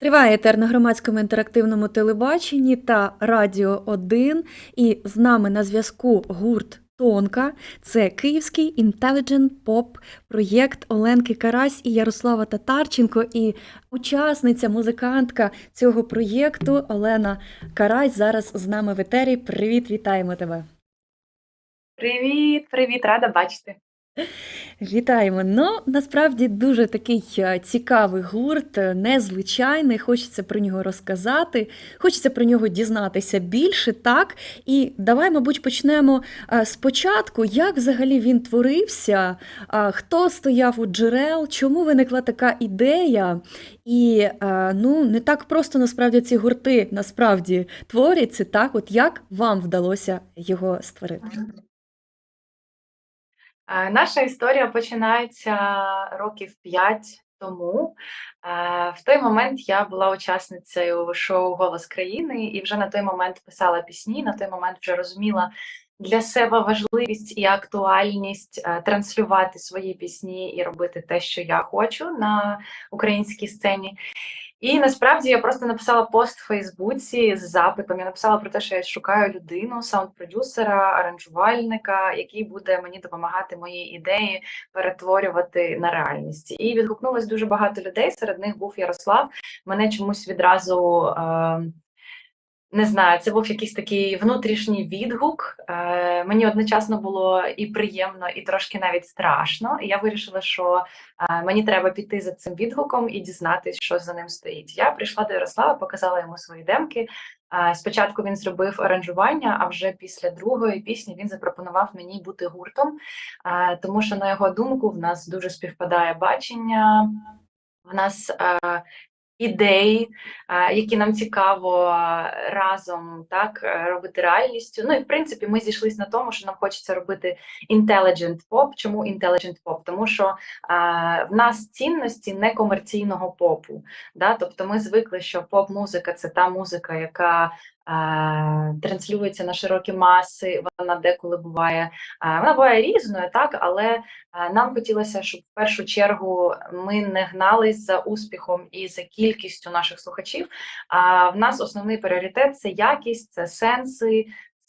Триває етер на громадському інтерактивному телебаченні та Радіо 1. І з нами на зв'язку гурт Тонка. Це київський Intelligent Pop проєкт Оленки Карась і Ярослава Татарченко. І учасниця, музикантка цього проєкту Олена Карась зараз з нами в етері. Привіт, вітаємо тебе! Привіт, привіт, рада бачити. Вітаємо. Ну, насправді дуже такий е, цікавий гурт, е, незвичайний. Хочеться про нього розказати, хочеться про нього дізнатися більше, так? І давай, мабуть, почнемо е, спочатку, як взагалі він творився, хто стояв у джерел, чому виникла така ідея. І ну, не так просто насправді ці гурти насправді творяться, так? От як вам вдалося його створити? Е, Наша історія починається років 5 тому. Е, В той момент я була учасницею шоу Голос країни і вже на той момент писала пісні. На той момент вже розуміла для себе важливість і актуальність е, транслювати свої пісні і робити те, що я хочу на українській сцені. І насправді я просто написала пост в Фейсбуці з запитом. Я написала про те, що я шукаю людину, саунд-продюсера, аранжувальника, який буде мені допомагати мої ідеї перетворювати на реальність. І відгукнулось дуже багато людей. Серед них був Ярослав. Мене чомусь відразу. Е не знаю, це був якийсь такий внутрішній відгук. Е, Мені одночасно було і приємно, і трошки навіть страшно. І я вирішила, що е, мені треба піти за цим відгуком і дізнатись, що за ним стоїть. Я прийшла до Ярослава, показала йому свої демки. Е, Спочатку він зробив аранжування, а вже після другої пісні він запропонував мені бути гуртом, е, тому що, на його думку, в нас дуже співпадає бачення. В нас е, ідей, е, які нам цікаво разом так е, робити реальністю. Ну і в принципі, ми зійшлися на тому, що нам хочеться робити intelligent pop. Чому intelligent pop? Тому що в нас цінності некомерційного попу. Да? Тобто ми звикли, що поп-музика це та музика, яка транслюється на широкі маси. Вона деколи буває. Вона буває різною, так, але нам хотілося, щоб в першу чергу ми не гнались за успіхом і за кількістю наших слухачів. А в нас основний пріоритет це якість, це сенси.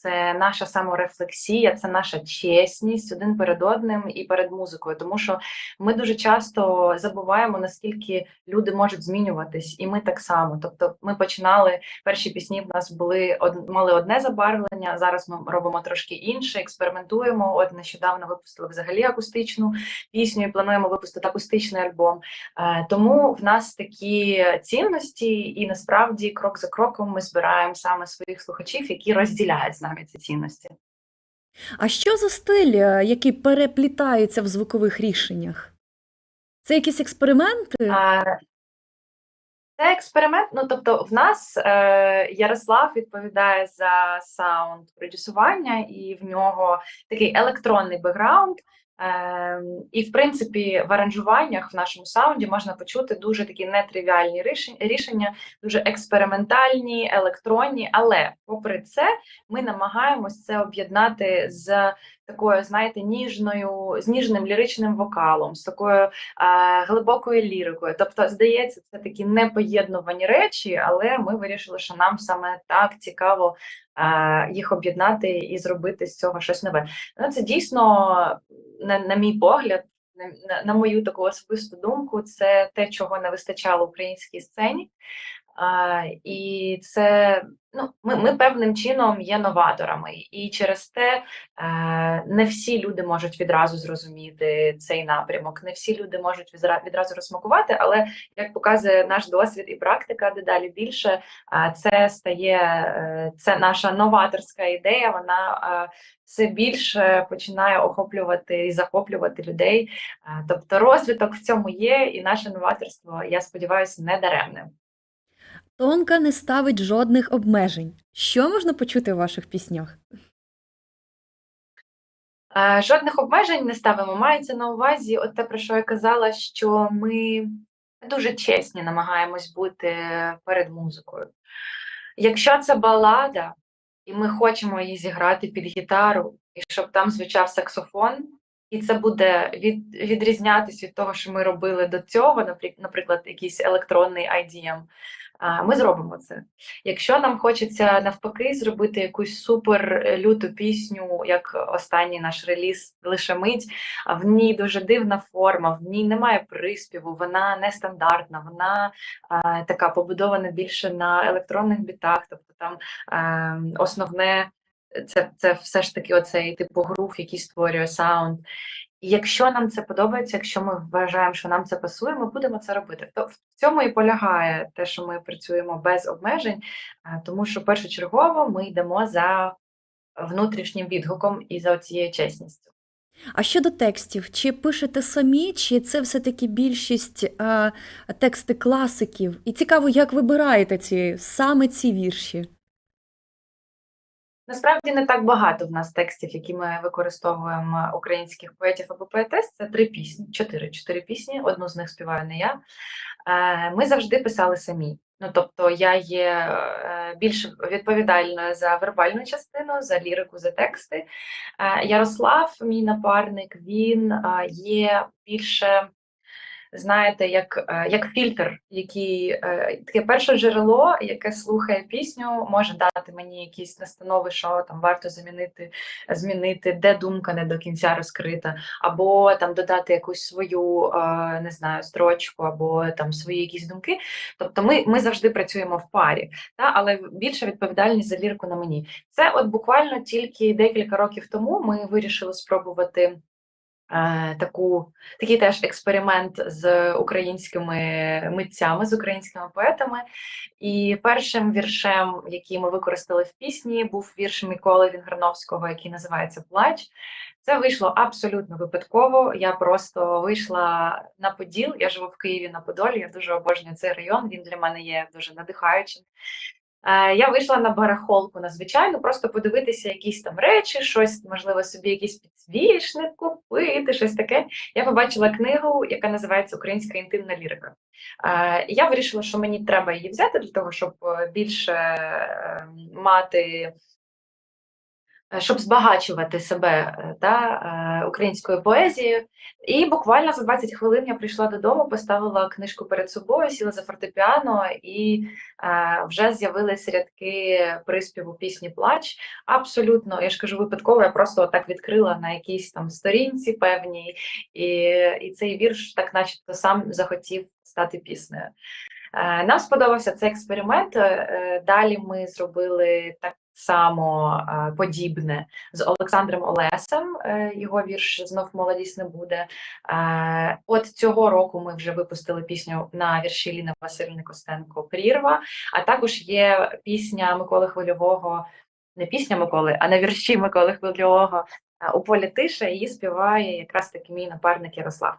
Це наша саморефлексія, це наша чесність один перед одним і перед музикою, тому що ми дуже часто забуваємо наскільки люди можуть змінюватись, і ми так само. Тобто, ми починали перші пісні. В нас були од- мали одне забарвлення. Зараз ми робимо трошки інше, експериментуємо. От нещодавно випустили взагалі акустичну пісню і плануємо випустити акустичний альбом. Е, Тому в нас такі цінності, і насправді крок за кроком ми збираємо саме своїх слухачів, які розділяють з нами ці цінності. А що за стиль, е, який переплітається в звукових рішеннях? Це якісь експерименти? А, Це експеримент. Ну тобто, в нас е, Ярослав відповідає за саунд продюсування, і в нього такий електронний бекграунд. Е, і, в принципі, в аранжуваннях в нашому саунді можна почути дуже такі нетривіальні рішення, дуже експериментальні, електронні. Але, попри це, ми намагаємось це об'єднати з такою, знаєте, ніжною, з ніжним ліричним вокалом, з такою е, глибокою лірикою. Тобто, здається, це такі непоєднувані речі, але ми вирішили, що нам саме так цікаво е, їх об'єднати і зробити з цього щось нове. Ну, це дійсно, на, на мій погляд, на, на, мою таку особисту думку, це те, чого не вистачало українській сцені. І це ну, ми, ми певним чином є новаторами, і через те е, не всі люди можуть відразу зрозуміти цей напрямок, не всі люди можуть відразу розсмакувати, але як показує наш досвід і практика, дедалі більше а, це стає е, це наша новаторська ідея. Вона е, все більше починає охоплювати і захоплювати людей. Е, Тобто розвиток в цьому є, і наше новаторство, я сподіваюся, не даремне. Тонка не ставить жодних обмежень. Що можна почути в ваших піснях? Жодних обмежень не ставимо. Мається на увазі, от те, про що я казала, що ми дуже чесні намагаємось бути перед музикою. Якщо це балада, і ми хочемо її зіграти під гітару, і щоб там звучав саксофон, і це буде від, відрізнятись від того, що ми робили до цього, наприк- наприклад, якийсь електронний IDM, ми зробимо це. Якщо нам хочеться навпаки зробити якусь супер е, люту пісню, як останній наш реліз лише мить, а в ній дуже дивна форма, в ній немає приспіву, вона нестандартна, вона а, така побудована більше на електронних бітах, тобто там е, основне це, це все ж таки оцей типу грув, який створює саунд. І якщо нам це подобається, якщо ми вважаємо, що нам це пасує, ми будемо це робити. То в цьому і полягає те, що ми працюємо без обмежень, тому що першочергово ми йдемо за внутрішнім відгуком і за цією чесністю. А щодо текстів, чи пишете самі, чи це все-таки більшість а, тексти класиків? І цікаво, як вибираєте ці саме ці вірші? Насправді не так багато в нас текстів, які ми використовуємо українських поетів або поетес. Це три пісні, чотири чотири пісні. Одну з них співаю не я. Е, Ми завжди писали самі. Ну тобто, я є е, більш відповідальною за вербальну частину, за лірику, за тексти. Е, Ярослав, мій напарник, він є більше. Знаєте, як, е, як фільтр, який е, таке перше джерело, яке слухає пісню, може дати мені якісь настанови, що там варто замінити, змінити, де думка не до кінця розкрита, або там додати якусь свою е, не знаю, строчку, або там свої якісь думки. Тобто, ми, ми завжди працюємо в парі, та але більша відповідальність за лірку на мені. Це от буквально тільки декілька років тому ми вирішили спробувати. Е, Таку такий теж експеримент з українськими митцями, з українськими поетами. І першим віршем, який ми використали в пісні, був вірш Миколи Вінграновського, який називається Плач. Це вийшло абсолютно випадково. Я просто вийшла на Поділ. Я живу в Києві на Подолі. Я дуже обожнюю цей район. Він для мене є дуже надихаючим. Е, Я вийшла на барахолку на звичайну, просто подивитися якісь там речі, щось, можливо, собі якийсь підсвічник купити, щось таке. Я побачила книгу, яка називається Українська інтимна лірика. Е, Я вирішила, що мені треба її взяти для того, щоб е, більше мати. Е, Щоб збагачувати себе е, та, е, українською поезією. І буквально за 20 хвилин я прийшла додому, поставила книжку перед собою, сіла за фортепіано, і е, вже з'явились рядки приспіву пісні Плач. Абсолютно, я ж кажу, випадково, я просто так відкрила на якійсь там сторінці певній, і, і цей вірш так начебто сам захотів стати піснею. Е, Нам сподобався цей експеримент. Е, Далі ми зробили так само е, подібне з Олександром Олесем. Е, Його вірш знов молодість не буде. Е, От цього року ми вже випустили пісню на вірші Ліни Васильівни Костенко Прірва. А також є пісня Миколи Хвильового, не пісня Миколи, а на вірші Миколи Хвильового у полі тиша. Її співає якраз таки мій напарник Ярослав.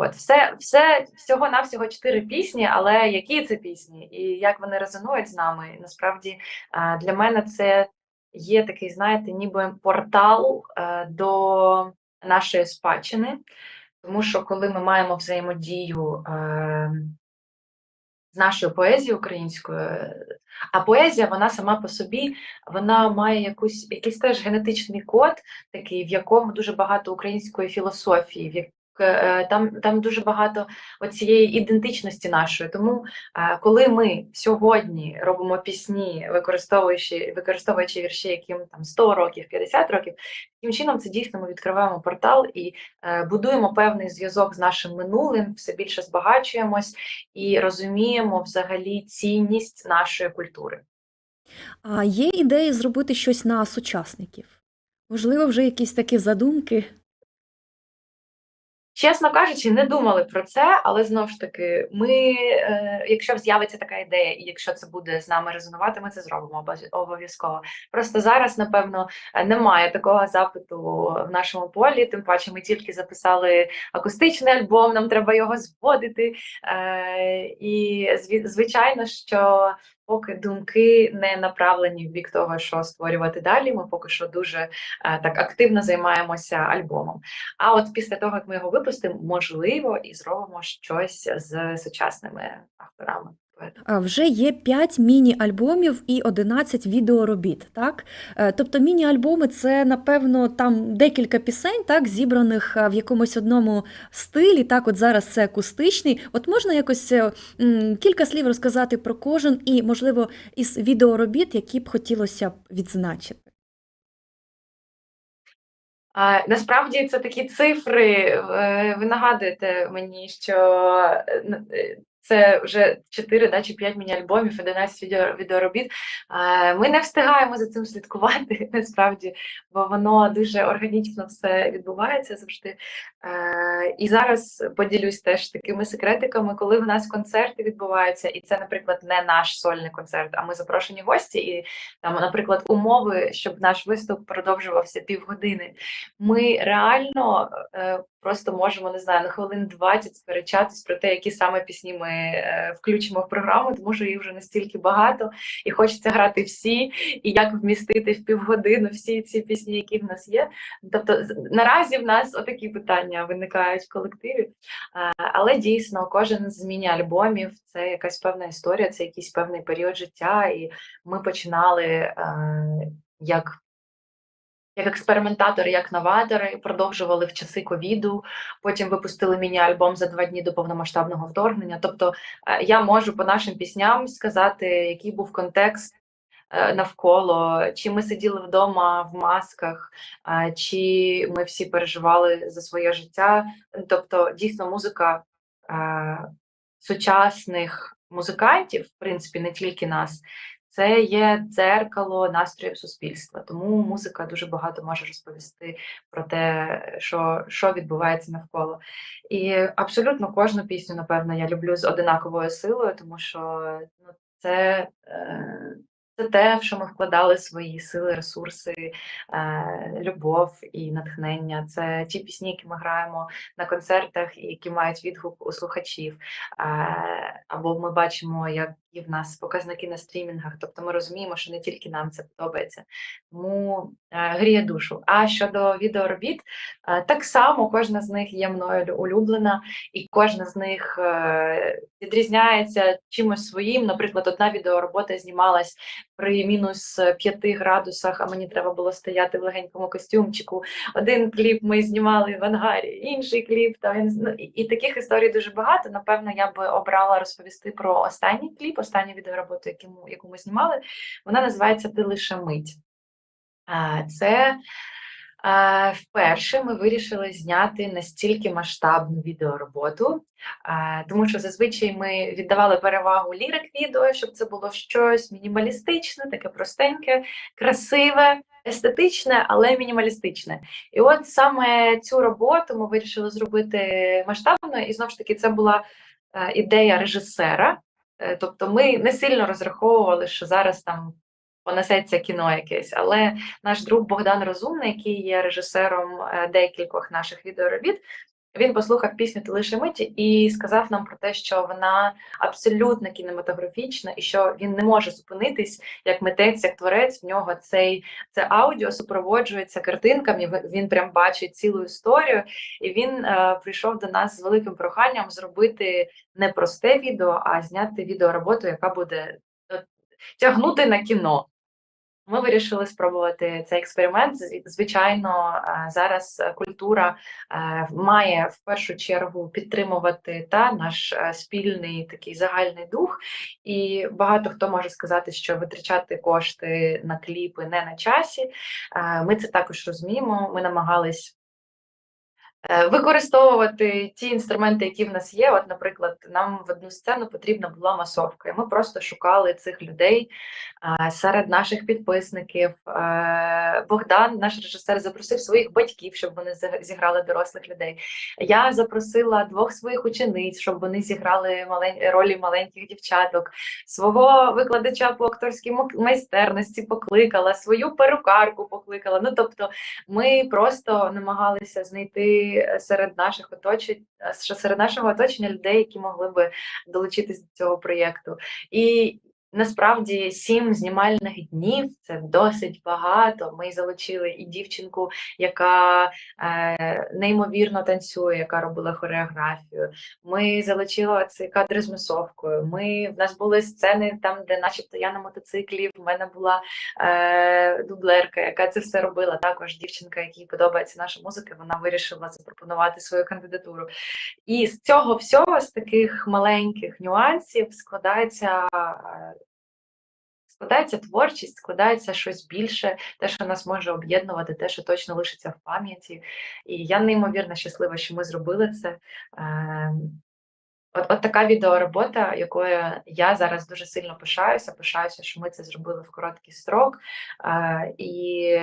От, все, все всього навсього чотири пісні, але які це пісні? І як вони резонують з нами, насправді е, для мене це є такий, знаєте, ніби портал е, до нашої спадщини, тому що коли ми маємо взаємодію е, з нашою поезією українською, а поезія, вона сама по собі, вона має якусь якийсь теж генетичний код, такий, в якому дуже багато української філософії, там, там дуже багато оцієї ідентичності нашої. Тому е, коли ми сьогодні робимо пісні, використовуючи, використовуючи вірші, яким там 100 років, 50 років, таким чином це дійсно ми відкриваємо портал і е, будуємо певний зв'язок з нашим минулим, все більше збагачуємось і розуміємо взагалі цінність нашої культури. А є ідеї зробити щось на сучасників? Можливо, вже якісь такі задумки? Чесно кажучи, не думали про це, але знову ж таки, ми, е, якщо з'явиться така ідея, і якщо це буде з нами резонувати, ми це зробимо обов'яз- обов'язково. Просто зараз, напевно, немає такого запиту в нашому полі. Тим паче, ми тільки записали акустичний альбом, нам треба його зводити. Е, і звичайно, що поки думки не направлені в бік того, що створювати далі. Ми поки що дуже е, так активно займаємося альбомом. А от після того, як ми його випустимо, можливо, і зробимо щось з сучасними авторами. Поет. А, вже є 5 міні-альбомів і 11 відеоробіт, так? Е, Тобто міні-альбоми це, напевно, там декілька пісень, так, зібраних в якомусь одному стилі. Так, от зараз це акустичний. От можна якось е, кілька слів розказати про кожен і, можливо, із відеоробіт, які б хотілося б відзначити. А, насправді це такі цифри. е, Ви нагадуєте мені, що е, е, це вже 4 да, чи 5 міні-альбомів, 11 відео, відеоробіт. Ми не встигаємо за цим слідкувати насправді, бо воно дуже органічно все відбувається завжди. І зараз поділюсь теж такими секретиками, коли в нас концерти відбуваються, і це, наприклад, не наш сольний концерт, а ми запрошені гості, і там, наприклад, умови, щоб наш виступ продовжувався півгодини. Ми реально е, просто можемо не знаю на хвилин 20 сперечатись про те, які саме пісні ми е, включимо в програму, тому що їх вже настільки багато, і хочеться грати всі, і як вмістити в півгодини всі ці пісні, які в нас є. Тобто, наразі в нас отакі питання виникають в колективі. Але дійсно, кожен з міні-альбомів це якась певна історія, це якийсь певний період життя, і ми починали е, як як експериментатори, як новатори, продовжували в часи ковіду. Потім випустили міні-альбом за два дні до повномасштабного вторгнення. Тобто, е, я можу по нашим пісням сказати, який був контекст е, навколо, чи ми сиділи вдома в масках, е, чи ми всі переживали за своє життя. Тобто, дійсно, музика сучасних музикантів, в принципі, не тільки нас. Це є дзеркало настроїв суспільства, тому музика дуже багато може розповісти про те, що, що відбувається навколо. І абсолютно кожну пісню, напевно, я люблю з одинаковою силою, тому що ну, це, е, це те, в що ми вкладали свої сили, ресурси, е, любов і натхнення. Це ті пісні, які ми граємо на концертах і які мають відгук у слухачів. Е, Або ми бачимо, які в нас показники на стрімінгах. Тобто ми розуміємо, що не тільки нам це подобається. Тому е, гріє душу. А щодо відеоробіт, е, так само кожна з них є мною улюблена, і кожна з них е, відрізняється чимось своїм. Наприклад, одна відеоробота знімалась при мінус 5 градусах, а мені треба було стояти в легенькому костюмчику. Один кліп ми знімали в ангарі, інший кліп. Та і, і таких історій дуже багато. Напевно, я би обрала розповісти про останній кліп, останню відеороботу, яку, яку ми знімали. Вона називається Ти лише мить. Це вперше ми вирішили зняти настільки масштабну відеороботу, тому що зазвичай ми віддавали перевагу лірик відео, щоб це було щось мінімалістичне, таке простеньке, красиве, естетичне, але мінімалістичне. І от саме цю роботу ми вирішили зробити масштабною, і знову ж таки, це була е, ідея режисера. Е, Тобто, ми не сильно розраховували, що зараз там понесеться кіно якесь, але наш друг Богдан Розумний, який є режисером е, декількох наших відеоробіт, він послухав пісню «Ти лише миті і сказав нам про те, що вона абсолютно кінематографічна, і що він не може зупинитись як митець, як творець. В нього цей це аудіо супроводжується картинками. Він прям бачить цілу історію, і він е, прийшов до нас з великим проханням зробити не просте відео, а зняти відеороботу, яка буде е, тягнути на кіно. Ми вирішили спробувати цей експеримент. Звичайно, е, зараз культура е, має в першу чергу підтримувати та наш е, спільний такий загальний дух. І багато хто може сказати, що витрачати кошти на кліпи не на часі. Ми це також розуміємо. Ми намагались. Е, Використовувати ті інструменти, які в нас є. От, наприклад, нам в одну сцену потрібна була масовка, і ми просто шукали цих людей серед наших підписників. Е, Богдан, наш режисер, запросив своїх батьків, щоб вони зіграли дорослих людей. Я запросила двох своїх учениць, щоб вони зіграли ролі маленьких дівчаток. Свого викладача по акторській майстерності покликала, свою перукарку покликала. Ну тобто, ми просто намагалися знайти серед наших оточень, серед нашого оточення людей, які могли би долучитись до цього проєкту. І Насправді 7 знімальних днів це досить багато. Ми залучили і дівчинку, яка е, неймовірно танцює, яка робила хореографію. Ми залучили ці кадри з мисовкою. Ми в нас були сцени там, де, начебто, я на мотоциклі. В мене була е, дублерка, яка це все робила. Також дівчинка, якій подобається наша музика, вона вирішила запропонувати свою кандидатуру. І з цього всього, з таких маленьких нюансів, складається. Складається творчість, складається щось більше, те, що нас може об'єднувати, те, що точно лишиться в пам'яті. І я неймовірно щаслива, що ми зробили це. Ем, От, от така відеоробота, якою я зараз дуже сильно пишаюся. Пишаюся, що ми це зробили в короткий строк. Е, і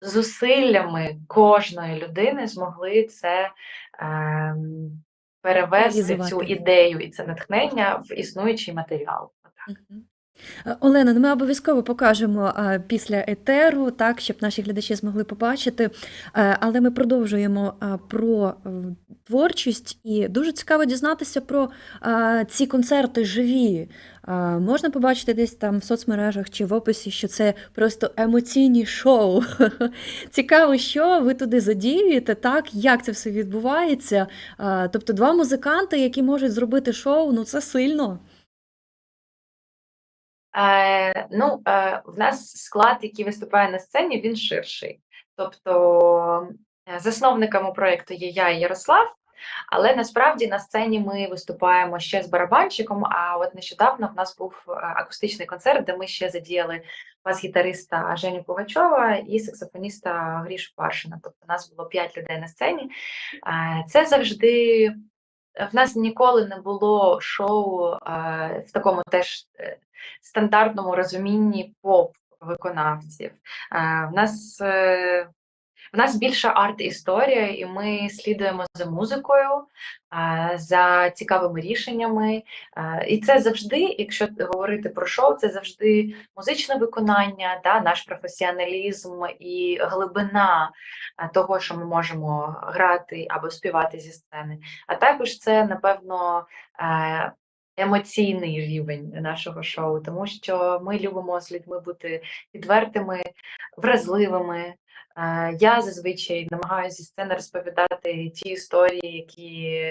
зусиллями кожної людини змогли це ем, перевести цю ідею і це натхнення в існуючий матеріал. Е, Олена, ну ми обов'язково покажемо а, після етеру, так, щоб наші глядачі змогли побачити. Е, Але ми продовжуємо а, про е, творчість і дуже цікаво дізнатися про а, ці концерти живі. А, Можна побачити десь там в соцмережах чи в описі, що це просто емоційні шоу. Цікаво, що ви туди задіюєте, так, як це все відбувається. А, Тобто два музиканти, які можуть зробити шоу, ну це сильно. Е, ну, е, в нас склад, який виступає на сцені, він ширший. Тобто е, засновниками проєкту є я і Ярослав, але насправді на сцені ми виступаємо ще з барабанщиком. А от нещодавно в нас був е, акустичний концерт, де ми ще задіяли бас-гітариста Женю Пугачова і саксофоніста Грішу Паршина. Тобто нас було п'ять людей на сцені. Е, Це завжди в нас ніколи не було шоу е, в такому теж е, стандартному розумінні поп-виконавців. Е, В нас е, в нас більша арт-історія, і ми слідуємо за музикою, за цікавими рішеннями. І це завжди, якщо говорити про шоу, це завжди музичне виконання, да, наш професіоналізм і глибина того, що ми можемо грати або співати зі сцени. А також це, напевно, емоційний рівень нашого шоу, тому що ми любимо з людьми бути відвертими, вразливими. Е, Я зазвичай намагаюся зі сцени розповідати ті історії, які.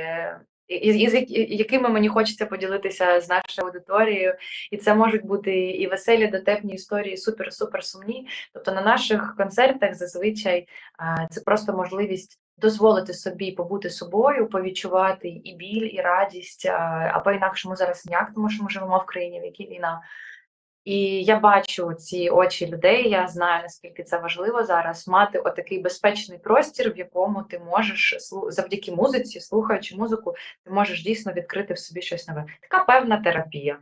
Із, якими мені хочеться поділитися з нашою аудиторією, і це можуть бути і веселі, дотепні історії, супер-супер сумні. Тобто на наших концертах зазвичай а, це просто можливість дозволити собі побути собою, повідчувати і біль, і радість, а, а по-інакшому зараз ніяк, тому що ми живемо в країні, в якій війна. І я бачу ці очі людей. Я знаю наскільки це важливо зараз мати отакий безпечний простір, в якому ти можеш завдяки музиці, слухаючи музику, ти можеш дійсно відкрити в собі щось нове. Така певна терапія.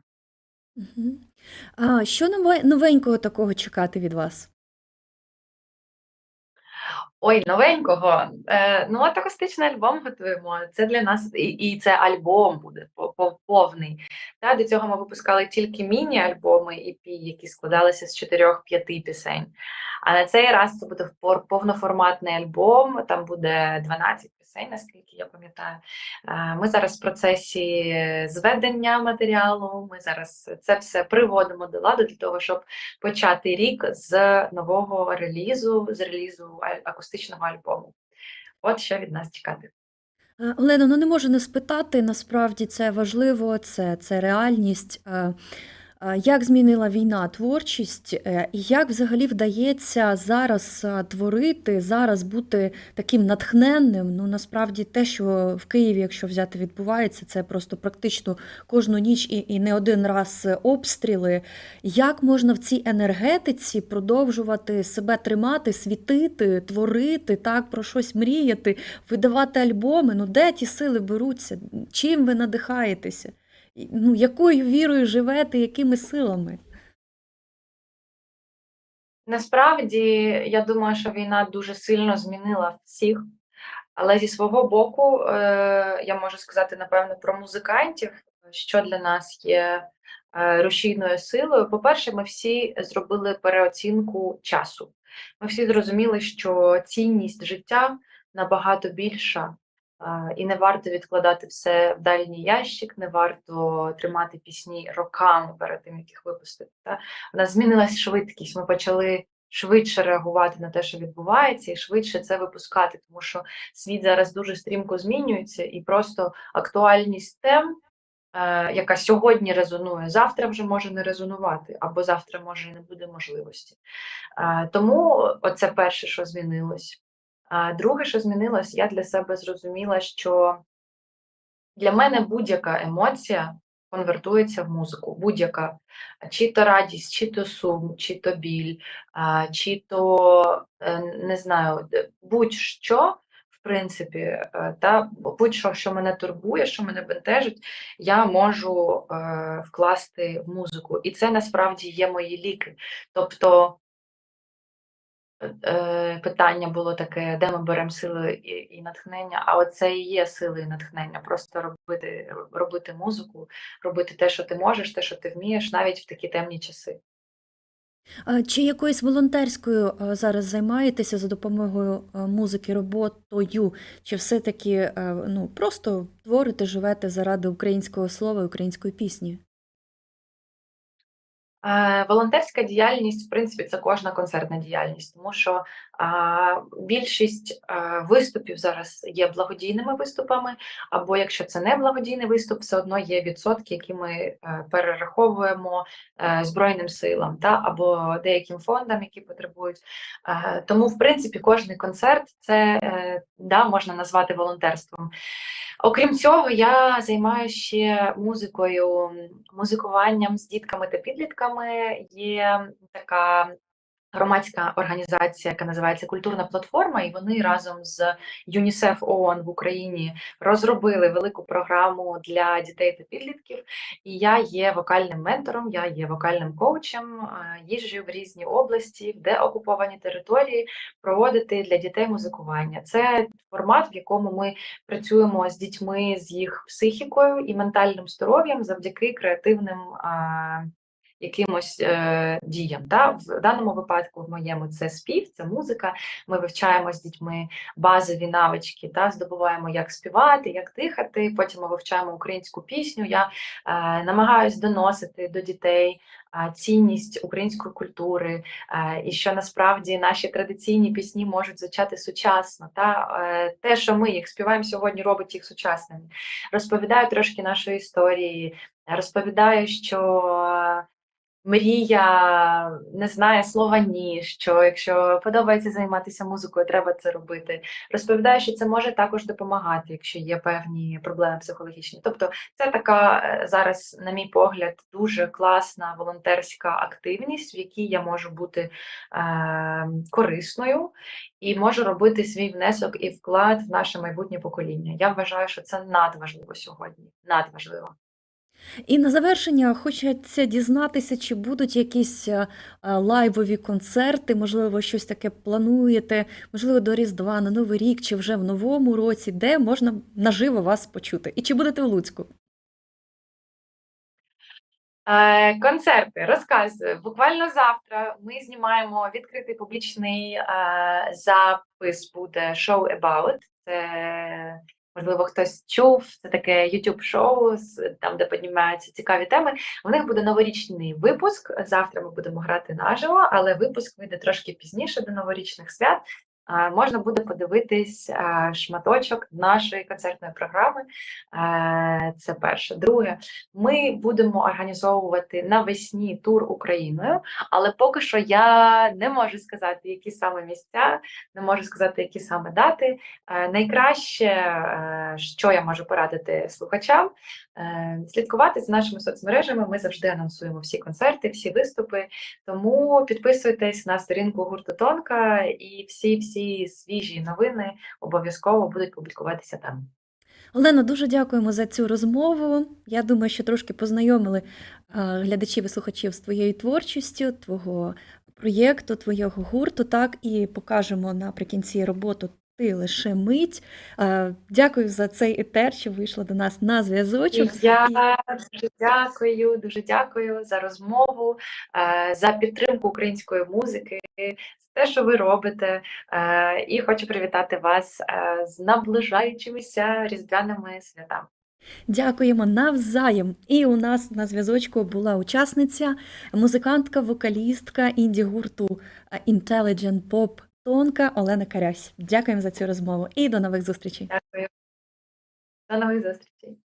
Мгм. А що нове- новенького такого чекати від вас? Ой, новенького. Е, ну, от акустичний альбом готуємо. Це для нас і, і це альбом буде по- по- повний. Та, до цього ми випускали тільки міні-альбоми EP, які складалися з 4-5 пісень. А на цей раз це буде повноформатний альбом, там буде 12 пісень, наскільки я пам'ятаю. Е, Ми зараз в процесі зведення матеріалу. Ми зараз це все приводимо до ладу для того, щоб почати рік з нового релізу, з релізу акустичного альбому. От що від нас чекати. Е, Олено, ну не можу не спитати, насправді це важливо, це, це реальність. Е, Як змінила війна творчість, е, як взагалі вдається зараз е, творити, зараз бути таким натхненним? Ну насправді те, що в Києві, якщо взяти, відбувається, це просто практично кожну ніч і, і не один раз обстріли. Як можна в цій енергетиці продовжувати себе тримати, світити, творити, так, про щось мріяти, видавати альбоми? Ну де ті сили беруться? Чим ви надихаєтеся? Ну, якою вірою живете, якими силами? Насправді, я думаю, що війна дуже сильно змінила всіх, але зі свого боку, е, я можу сказати, напевно, про музикантів, що для нас є е, рушійною силою. По-перше, ми всі зробили переоцінку часу. Ми всі зрозуміли, що цінність життя набагато більша, І не варто відкладати все в дальній ящик, не варто тримати пісні роками перед тим, як їх випустити. Та? У нас змінилась швидкість. Ми почали швидше реагувати на те, що відбувається, і швидше це випускати, тому що світ зараз дуже стрімко змінюється, і просто актуальність тем, е, яка сьогодні резонує, завтра вже може не резонувати, або завтра може не буде можливості. Е, Тому оце перше, що змінилось. Друге, що змінилось, я для себе зрозуміла, що для мене будь-яка емоція конвертується в музику. Будь-яка чи то радість, чи то сум, чи то біль, чи то е, не знаю, будь-що. В принципі, е, та будь-що, що мене турбує, що мене бентежить, я можу е, вкласти в музику. І це насправді є мої ліки. Тобто питання було таке, де ми беремо сили і, і натхнення, а оце і є сили і натхнення. Просто робити, робити музику, робити те, що ти можеш, те, що ти вмієш, навіть в такі темні часи. Чи якоюсь волонтерською е, зараз займаєтеся за допомогою е, музики роботою? Чи все-таки е, ну, просто творите, живете заради українського слова, української пісні? Е, Волонтерська діяльність, в принципі, це кожна концертна діяльність, тому що більшість виступів зараз є благодійними виступами, або якщо це не благодійний виступ, все одно є відсотки, які ми е, перераховуємо е, Збройним силам, та або деяким фондам, які потребують. Е, Тому, в принципі, кожний концерт це да, можна назвати волонтерством. Окрім цього, я займаюся ще музикою, музикуванням з дітками та підлітками. Є така громадська організація, яка називається Культурна платформа, і вони разом з ЮНІСЕФ ООН в Україні розробили велику програму для дітей та підлітків. І я є вокальним ментором, я є вокальним коучем, е, їжджу в різні області, де окуповані території, проводити для дітей музикування. Це формат, в якому ми працюємо з дітьми, з їх психікою і ментальним здоров'ям завдяки креативним а, якимось е, діям. Та? В даному випадку, в моєму, це спів, це музика. Ми вивчаємо з дітьми базові навички, та? здобуваємо, як співати, як дихати. Потім ми вивчаємо українську пісню. Я е, намагаюсь доносити до дітей цінність української культури, е, і що насправді наші традиційні пісні можуть звучати сучасно. Та е, те, що ми їх співаємо сьогодні, робить їх сучасними. Розповідаю трошки нашої історії, розповідаю, що мрія не знає слова ні, що якщо подобається займатися музикою, треба це робити. Розповідаю, що це може також допомагати, якщо є певні проблеми психологічні. Тобто, це така е, зараз, на мій погляд, дуже класна волонтерська активність, в якій я можу бути е, корисною і можу робити свій внесок і вклад в наше майбутнє покоління. Я вважаю, що це надважливо сьогодні. Надважливо. І на завершення хочеться дізнатися, чи будуть якісь е, е, лайвові концерти, можливо, щось таке плануєте, можливо, до Різдва, на Новий рік, чи вже в новому році, де можна наживо вас почути. І чи будете в Луцьку? Е, Концерти розказую. Буквально завтра ми знімаємо відкритий публічний запис. Буде Show About. Це можливо хтось чув. Це таке youtube шоу там, де піднімаються цікаві теми. У них буде новорічний випуск. Завтра ми будемо грати наживо, але випуск вийде трошки пізніше до новорічних свят. Можна буде подивитись шматочок нашої концертної програми. Це перше. Друге, ми будемо організовувати навесні тур Україною, але поки що я не можу сказати, які саме місця, не можу сказати, які саме дати. Найкраще, що я можу порадити слухачам, слідкувати за нашими соцмережами. Ми завжди анонсуємо всі концерти, всі виступи. Тому підписуйтесь на сторінку гурту Тонка і всі всі свіжі новини обов'язково будуть публікуватися там. Олено, дуже дякуємо за цю розмову. Я думаю, що трошки познайомили е, глядачів і слухачів з твоєю творчістю, твого проєкту, твого гурту, так, і покажемо наприкінці роботу Ти лише мить. Е, Дякую за цей етер, що вийшла до нас на зв'язочок. Я дуже дякую, дуже дякую за розмову, е, за підтримку української музики, те, що ви робите. Е, І хочу привітати вас з наближаючимися різдвяними святами. Дякуємо навзаєм. І у нас на зв'язочку була учасниця, музикантка, вокалістка інді гурту Intelligent Pop Тонка Олена Карясь. Дякуємо за цю розмову і до нових зустрічей. Дякую. До нових зустрічей.